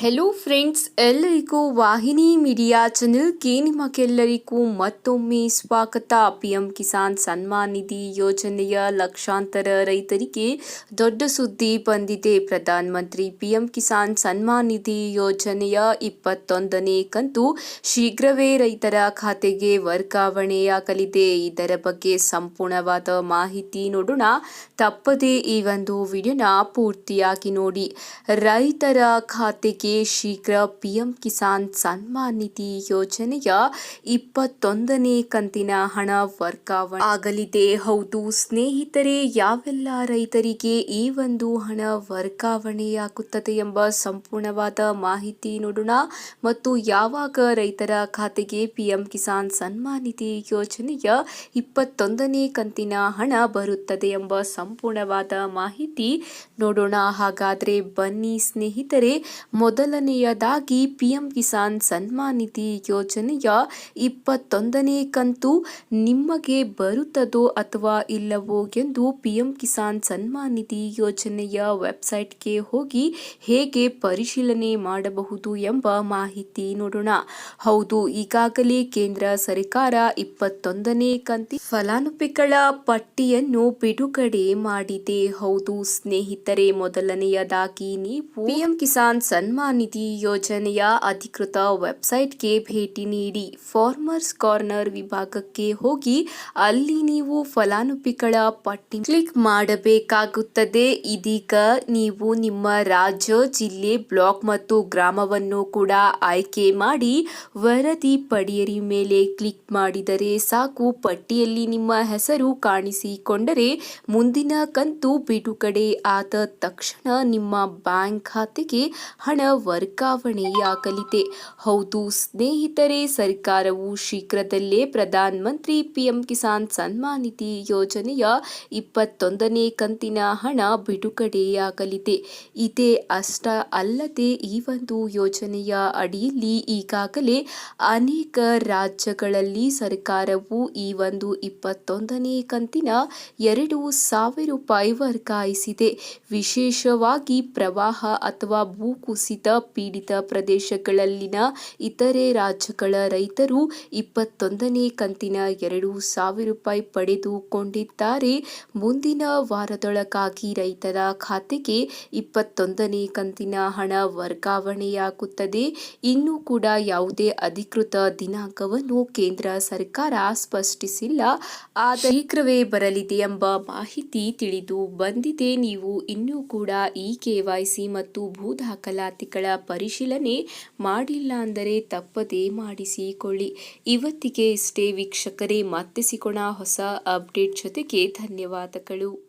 Hello friends ಎಲ್ಲರಿಗೂ ವಾಹಿನಿ media ಚಾನೆಲ್ಗೆ ನಿಮಗೆಲ್ಲರಿಗೂ ಮತ್ತೊಮ್ಮೆ ಸ್ವಾಗತ. ಪಿಎಂ ಕಿಸಾನ್ ಸನ್ಮಾನ್ ನಿಧಿ ಯೋಜನೆಯ ಲಕ್ಷಾಂತರ ರೈತರಿಗೆ ದೊಡ್ಡ ಸುದ್ದಿ ಬಂದಿದೆ. ಪ್ರಧಾನ ಮಂತ್ರಿ ಪಿಎಂ ಕಿಸಾನ್ ಸನ್ಮಾನ್ ನಿಧಿ ಯೋಜನೆಯ ಇಪ್ಪತ್ತೊಂದನೇ ಕಂತು ಶೀಘ್ರವೇ ರೈತರ ಖಾತೆಗೆ ವರ್ಗಾವಣೆಯಾಗಲಿದೆ. ಇದರ ಬಗ್ಗೆ ಸಂಪೂರ್ಣವಾದ ಮಾಹಿತಿ ನೋಡೋಣ. ತಪ್ಪದೇ ಈ ಒಂದು ವಿಡಿಯೋನ ಪೂರ್ತಿಯಾಗಿ ನೋಡಿ. ರೈತರ ಖಾತೆಗೆ ಶೀಘ್ರ ಪಿಎಂ ಕಿಸಾನ್ ಸನ್ಮಾನ್ ನಿಧಿ ಯೋಜನೆಯ ಇಪ್ಪತ್ತೊಂದನೇ ಕಂತಿನ ಹಣ ವರ್ಗಾವಣೆ ಆಗಲಿದೆ. ಹೌದು, ಸ್ನೇಹಿತರೆ, ಯಾವೆಲ್ಲ ರೈತರಿಗೆ ಈ ಒಂದು ಹಣ ವರ್ಗಾವಣೆಯಾಗುತ್ತದೆ ಎಂಬ ಸಂಪೂರ್ಣವಾದ ಮಾಹಿತಿ ನೋಡೋಣ. ಮತ್ತು ಯಾವಾಗ ರೈತರ ಖಾತೆಗೆ ಪಿಎಂ ಕಿಸಾನ್ ಸನ್ಮಾನ್ ನಿಧಿ ಯೋಜನೆಯ ಇಪ್ಪತ್ತೊಂದನೇ ಕಂತಿನ ಹಣ ಬರುತ್ತದೆ ಎಂಬ ಸಂಪೂರ್ಣವಾದ ಮಾಹಿತಿ ನೋಡೋಣ. ಹಾಗಾದರೆ ಬನ್ನಿ ಸ್ನೇಹಿತರೆ ಮೊದಲನೆಯದಾಗಿ ಪಿಎಂ ಕಿಸಾನ್ ಸನ್ಮಾನ್ ನಿಧಿ ಯೋಜನೆಯ ಇಪ್ಪತ್ತೊಂದನೇ ಕಂತು ನಿಮಗೆ ಬರುತ್ತದೋ ಅಥವಾ ಇಲ್ಲವೋ ಎಂದು ಪಿಎಂ ಕಿಸಾನ್ ಸನ್ಮಾನ್ ನಿಧಿ ಯೋಜನೆಯ ವೆಬ್ಸೈಟ್ಗೆ ಹೋಗಿ ಹೇಗೆ ಪರಿಶೀಲನೆ ಮಾಡಬಹುದು ಎಂಬ ಮಾಹಿತಿ ನೋಡೋಣ. ಹೌದು, ಈಗಾಗಲೇ ಕೇಂದ್ರ ಸರ್ಕಾರ ಇಪ್ಪತ್ತೊಂದನೇ ಕಂತಿ ಫಲಾನುಭವಿಗಳ ಪಟ್ಟಿಯನ್ನು ಬಿಡುಗಡೆ ಮಾಡಿದೆ. ಹೌದು, ಸ್ನೇಹಿತರೆ, ಮೊದಲನೆಯದಾಗಿ ನೀವು ಪಿಎಂ ಕಿಸಾನ್ ಸನ್ಮಾನ್ ನಿಧಿ ಯೋಜನೆಯ ಅಧಿಕೃತ ವೆಬ್ಸೈಟ್ಗೆ ಭೇಟಿ ನೀಡಿ ಫಾರ್ಮರ್ಸ್ ಕಾರ್ನರ್ ವಿಭಾಗಕ್ಕೆ ಹೋಗಿ ಅಲ್ಲಿ ನೀವು ಫಲಾನುಭವಿಗಳ ಪಟ್ಟಿ ಕ್ಲಿಕ್ ಮಾಡಬೇಕಾಗುತ್ತದೆ. ಇದೀಗ ನೀವು ನಿಮ್ಮ ರಾಜ್ಯ, ಜಿಲ್ಲೆ, ಬ್ಲಾಕ್ ಮತ್ತು ಗ್ರಾಮವನ್ನು ಕೂಡ ಆಯ್ಕೆ ಮಾಡಿ ವರದಿ ಪಡೆಯರಿ ಮೇಲೆ ಕ್ಲಿಕ್ ಮಾಡಿದರೆ ಸಾಕು. ಪಟ್ಟಿಯಲ್ಲಿ ನಿಮ್ಮ ಹೆಸರು ಕಾಣಿಸಿಕೊಂಡರೆ ಮುಂದಿನ ಕಂತು ಬಿಡುಗಡೆ ಆದ ತಕ್ಷಣ ನಿಮ್ಮ ಬ್ಯಾಂಕ್ ಖಾತೆಗೆ ಹಣ ವರ್ಗಾವಣೆಯಾಗಲಿದೆ. ಹೌದು, ಸ್ನೇಹಿತರೆ, ಸರ್ಕಾರವು ಶೀಘ್ರದಲ್ಲೇ ಪ್ರಧಾನ ಮಂತ್ರಿ ಪಿಎಂ ಕಿಸಾನ್ ಸನ್ಮಾನ್ ನಿಧಿ ಯೋಜನೆಯ ಇಪ್ಪತ್ತೊಂದನೇ ಕಂತಿನ ಹಣ ಬಿಡುಗಡೆಯಾಗಲಿದೆ. ಇದೇ ಅಷ್ಟ ಅಲ್ಲದೆ ಈ ಒಂದು ಯೋಜನೆಯ ಅಡಿಯಲ್ಲಿ ಈಗಾಗಲೇ ಅನೇಕ ರಾಜ್ಯಗಳಲ್ಲಿ ಸರ್ಕಾರವು ಈ ಒಂದು ಇಪ್ಪತ್ತೊಂದನೇ ಕಂತಿನ ಎರಡು ಸಾವಿರ ರೂಪಾಯಿ ವರ್ಗಾಯಿಸಿದೆ. ವಿಶೇಷವಾಗಿ ಪ್ರವಾಹ ಅಥವಾ ಭೂಕುಸಿತ ಪೀಡಿತ ಪ್ರದೇಶಗಳಲ್ಲಿನ ಇತರೆ ರಾಜ್ಯಗಳ ರೈತರು ಇಪ್ಪತ್ತೊಂದನೇ ಕಂತಿನ ಎರಡು ಸಾವಿರ ರೂಪಾಯಿ ಪಡೆದುಕೊಂಡಿದ್ದಾರೆ. ಮುಂದಿನ ವಾರದೊಳಗಾಗಿ ರೈತರ ಖಾತೆಗೆ ಇಪ್ಪತ್ತೊಂದನೇ ಕಂತಿನ ಹಣ ವರ್ಗಾವಣೆಯಾಗುತ್ತದೆ. ಇನ್ನೂ ಕೂಡ ಯಾವುದೇ ಅಧಿಕೃತ ದಿನಾಂಕವನ್ನು ಕೇಂದ್ರ ಸರ್ಕಾರ ಸ್ಪಷ್ಟಿಸಿಲ್ಲ. ಆದ ಶೀಘ್ರವೇ ಬರಲಿದೆ ಎಂಬ ಮಾಹಿತಿ ತಿಳಿದು ಬಂದಿದೆ. ನೀವು ಇನ್ನೂ ಕೂಡ ಈ ಸಿ ಮತ್ತು ಭೂ ಪರಿಶೀಲನೆ ಮಾಡಿಲ್ಲ ಅಂದರೆ ತಪ್ಪದೇ ಮಾಡಿಸಿಕೊಳ್ಳಿ ಇವತ್ತಿಗೆ ಇಷ್ಟೇ ವೀಕ್ಷಕರೇ ಮತ್ತೆ ಸಿಗೋಣ ಹೊಸ ಅಪ್ಡೇಟ್ ಜೊತೆಗೆ ಧನ್ಯವಾದಗಳು.